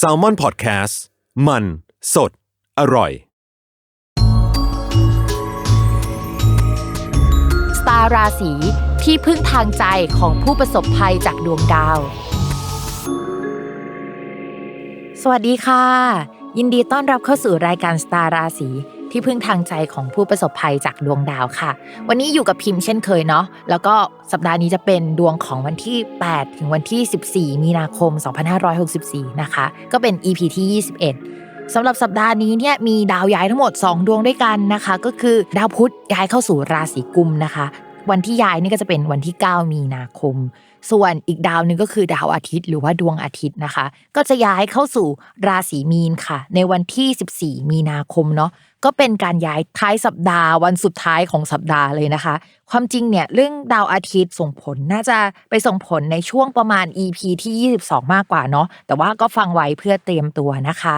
s a l ม o n PODCAST มัน สด อร่อย สตาราศีที่พึ่งทางใจของผู้ประสบภัยจากดวงดาว สวัสดีค่ะ ยินดีต้อนรับเข้าสู่รายการสตาราศี ที่พึ่งทางใจของผู้ประสบภัยจากดวงดาวค่ะ วันนี้อยู่กับพิมพ์เช่นเคยเนาะแล้วก็สัปดาห์นี้จะเป็นดวงของวันที่ 8 ถึงวันที่ 14 มีนาคม 2564 นะคะ ก็เป็น EP ที่ 21สำหรับสัปดาห์นี้เนี่ยมีดาวย้ายทั้งหมด 2 ดวงด้วยกันนะคะ ก็คือดาวพุธย้ายเข้าสู่ราศีกุมนะคะ วันที่ย้ายนี่ก็จะเป็นวันที่ 9 มีนาคม ส่วนอีกดาวหนึ่งก็คือดาวอาทิตย์ หรือว่าดวงอาทิตย์นะคะ ก็จะย้ายเข้าสู่ราศีมีนค่ะ ในวันที่ 14 มีนาคมเนาะก็เป็นการย้ายท้ายสัปดาห์วันสุดท้ายของสัปดาห์เลยนะคะ ความจริงเนี่ยเรื่องดาวอาทิตย์ส่งผลน่าจะไปส่งผลในช่วงประมาณ EP ที่ 22 มากกว่าเนาะแต่ว่าก็ฟังไว้เพื่อเตรียมตัวนะคะ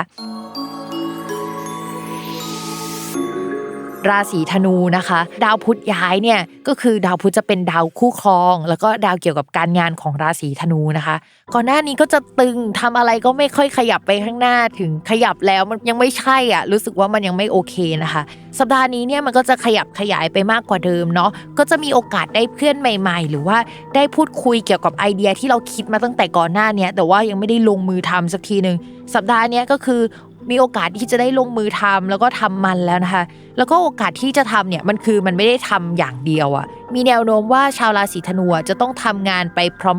ราศีธนูนะคะ ดาวพุธย้ายเนี่ยก็คือดาวพุธจะเป็นดาวคู่ครอง แล้วก็ดาวเกี่ยวกับการงานของราศีธนูนะคะ ก่อนหน้านี้ก็จะตึงทำอะไรก็ไม่ค่อยขยับไปข้างหน้าถึงขยับแล้วมันยังไม่ใช่อะรู้สึกว่ามันยังไม่โอเคนะคะ สัปดาห์นี้เนี่ยมันก็จะขยับขยายไปมากกว่าเดิมเนาะก็จะมีโอกาสได้เพื่อนใหม่ ๆ หรือว่าได้พูดคุยเกี่ยวกับไอเดียที่เราคิดมาตั้งแต่ก่อนหน้านี้แต่ว่ายังไม่ได้ลงมือทำสักทีหนึ่งสัปดาห์นี้ก็คือ มีโอกาสที่จะได้ลงมือทำแล้วก็ทำมันแล้วนะคะ แล้วก็โอกาสที่จะทำเนี่ยมันคือมันไม่ได้ทำอย่างเดียวอะ่ะ มีแนวโน้มว่าชาวราศีธนูจะต้องทำงานไป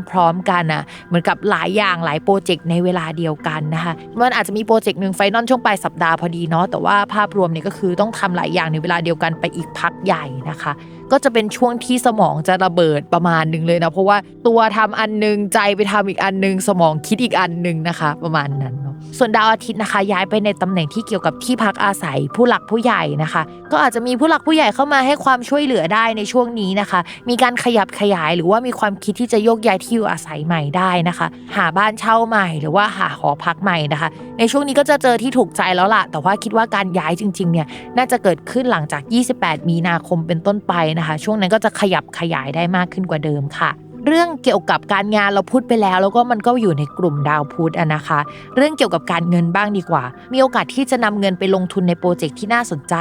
พร้อม ๆ กันอะ เหมือนกับหลายอย่างหลายโปรเจกต์ในเวลาเดียวกันนะคะ มันอาจจะมีโปรเจกต์หนึ่งไฟนอลช่วงปลายสัปดาห์พอดีเนาะ แต่ว่าภาพรวมเนี่ยก็คือต้องทำหลายอย่างในเวลาเดียวกันไปอีกพักใหญ่นะคะ ก็จะเป็นช่วงที่สมองจะระเบิดประมาณหนึ่งเลยนะ เพราะว่าตัวทำอันหนึงใจไปทำอีกอันหนึงสมองคิดอีกอันหนึงนะคะ ประมาณนั้น ส่วนดาวอาทิตย์นะคะ ย้ายไปในตำแหน่งที่เกี่ยวกับที่พักอาศัยผู้หลักผู้ใหญ่นะคะ ก็อาจจะมีผู้หลักผู้ใหญ่เข้ามาให้ความช่วยเหลือได้ในช่วงนี้นะคะ มีการขยับขยายหรือว่ามีความคิดที่จะโยกย้ายที่อยู่อาศัยใหม่ได้นะคะ หาบ้านเช่าใหม่หรือว่าหาหอพักใหม่นะคะ ในช่วงนี้ก็จะเจอที่ถูกใจแล้วล่ะ แต่ว่าคิดว่าการย้ายจริงๆเนี่ยน่าจะเกิดขึ้นหลังจาก 28 มีนาคมเป็นต้นไปนะคะ ช่วงนั้นก็จะขยับขยายได้มากขึ้นกว่าเดิมค่ะ เรื่องเกี่ยวกับการงานเราพูดไปแล้ว แล้วก็มันก็อยู่ในกลุ่มดาวพุธนะคะ เรื่องเกี่ยวกับการเงินบ้างดีกว่า มีโอกาสที่จะนำเงินไปลงทุนในโปรเจกต์ที่น่าสนใจ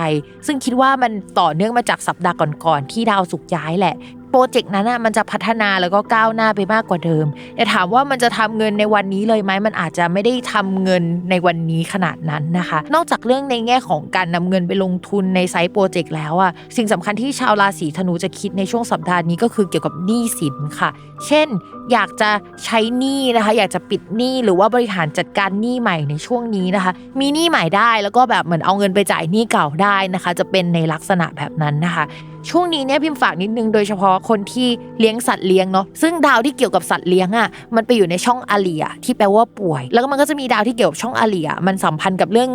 ซึ่งคิดว่ามันต่อเนื่องมาจากสัปดาห์ก่อนๆที่ดาวสุกย้ายแหละ โปรเจกต์นั้นน่ะมันจะพัฒนาแล้วก็ก้าวหน้าไปมากกว่าเดิม แต่ถามว่ามันจะทำเงินในวันนี้เลยไหมมันอาจจะไม่ได้ทำเงินในวันนี้ขนาดนั้นนะคะ นอกจากเรื่องในแง่ของการนำเงินไปลงทุนในไซต์โปรเจกต์แล้วอะสิ่งสำคัญที่ชาวราศีธนูจะคิดในช่วงสัปดาห์นี้ก็คือเกี่ยวกับหนี้สินค่ะ เช่น อยากจะใช้หนี้นะคะ อยากจะปิดหนี้หรือว่าบริหารจัดการหนี้ใหม่ในช่วงนี้นะคะ มีหนี้ใหม่ได้แล้วก็แบบเหมือนเอาเงินไปจ่ายหนี้เก่าได้นะคะ จะเป็นในลักษณะแบบนั้นนะคะ ช่วงนี้เนี่ยพิมฝากนิดนึงโดยเฉพาะคนที่เลี้ยงสัตว์เลี้ยงเนาะซึ่งดาวที่เกี่ยวกับสัตว์เลี้ยงอะมันไปอยู่ในช่องอาเลียที่แปลว่าป่วย แล้วก็มันก็จะมีดาวที่เกี่ยวกับช่องอาเลียมันสัมพันธ์กับเรื่อง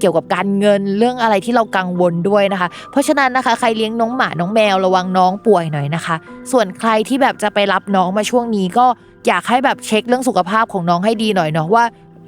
เกี่ยวกับการเงินเรื่องอะไรที่เรากังวลด้วยนะคะ เพราะฉะนั้นนะคะ ใครเลี้ยงน้องหมาน้องแมวระวังน้องป่วยหน่อยนะคะ ส่วนใครที่แบบจะไปรับน้องมาช่วงนี้ก็อยากให้แบบเช็คเรื่องสุขภาพของน้องให้ดีหน่อยเนาะว่า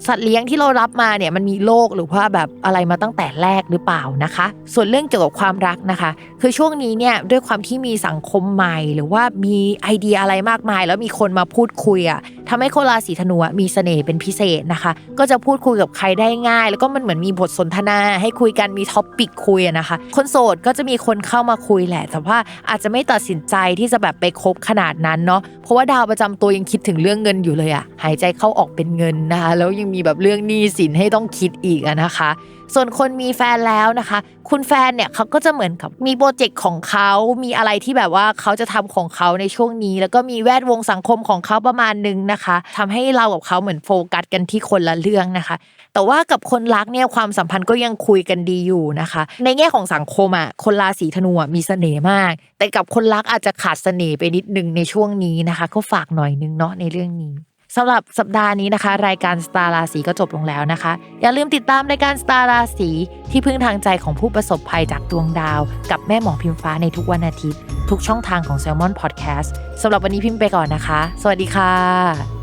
สัตว์เลี้ยงที่เรารับมาเนี่ยมันมีโรคหรือว่าแบบอะไรมาตั้งแต่แรกหรือเปล่านะคะ ส่วนเรื่องเกี่ยวกับความรักนะคะ คือช่วงนี้เนี่ยด้วยความที่มีสังคมใหม่ หรือว่ามีไอเดียอะไรมากมาย แล้วมีคนมาพูดคุยอะ ทำให้คนราศีธนูมีเสน่ห์เป็นพิเศษนะคะ ก็จะพูดคุยกับใครได้ง่าย แล้วก็มันเหมือนมีบทสนทนาให้คุยกันมีท็อปปิกคุยนะคะ คนโสดก็จะมีคนเข้ามาคุยแหละ แต่ว่าอาจจะไม่ตัดสินใจที่จะแบบไปคบขนาดนั้นเนาะเพราะว่าดาวประจำตัวยังคิดถึงเรื่องเงินอยู่เลยอะหายใจเข้าออกเป็นเงินนะคะแล้วยังมีแบบเรื่องหนี้สินให้ต้องคิดอีกนะคะส่วนคนมีแฟนแล้วนะคะ คุณแฟนเนี่ยเขาก็จะเหมือนกับมีโปรเจกต์ของเขา มีอะไรที่แบบว่าเขาจะทำของเขาในช่วงนี้ แล้วก็มีแวดวงสังคมของเขาประมาณนึงนะคะทำให้เรากับเขาเหมือนโฟกัสกันที่คนละเรื่องนะคะ แต่ว่ากับคนรักเนี่ยความสัมพันธ์ก็ยังคุยกันดีอยู่นะคะ ในแง่ของสังคมอะคนราศีธนูมีเสน่ห์มาก แต่กับคนรักอาจจะขาดเสน่ห์ไปนิดนึงในช่วงนี้นะคะ ก็ฝากหน่อยนึงเนาะในเรื่องนี้ สำหรับสัปดาห์นี้นะคะ รายการสตาร์ราศีก็จบลงแล้วนะคะ อย่าลืมติดตามรายการสตาร์ราศีที่พึ่งทางใจของผู้ประสบภัยจากดวงดาว กับแม่หมอพิมฟ้าในทุกวันอาทิตย์ ทุกช่องทางของ s ซ l m o n Podcast สำหรับวันนี้พิมพ์ไปก่อนนะคะ สวัสดีค่ะ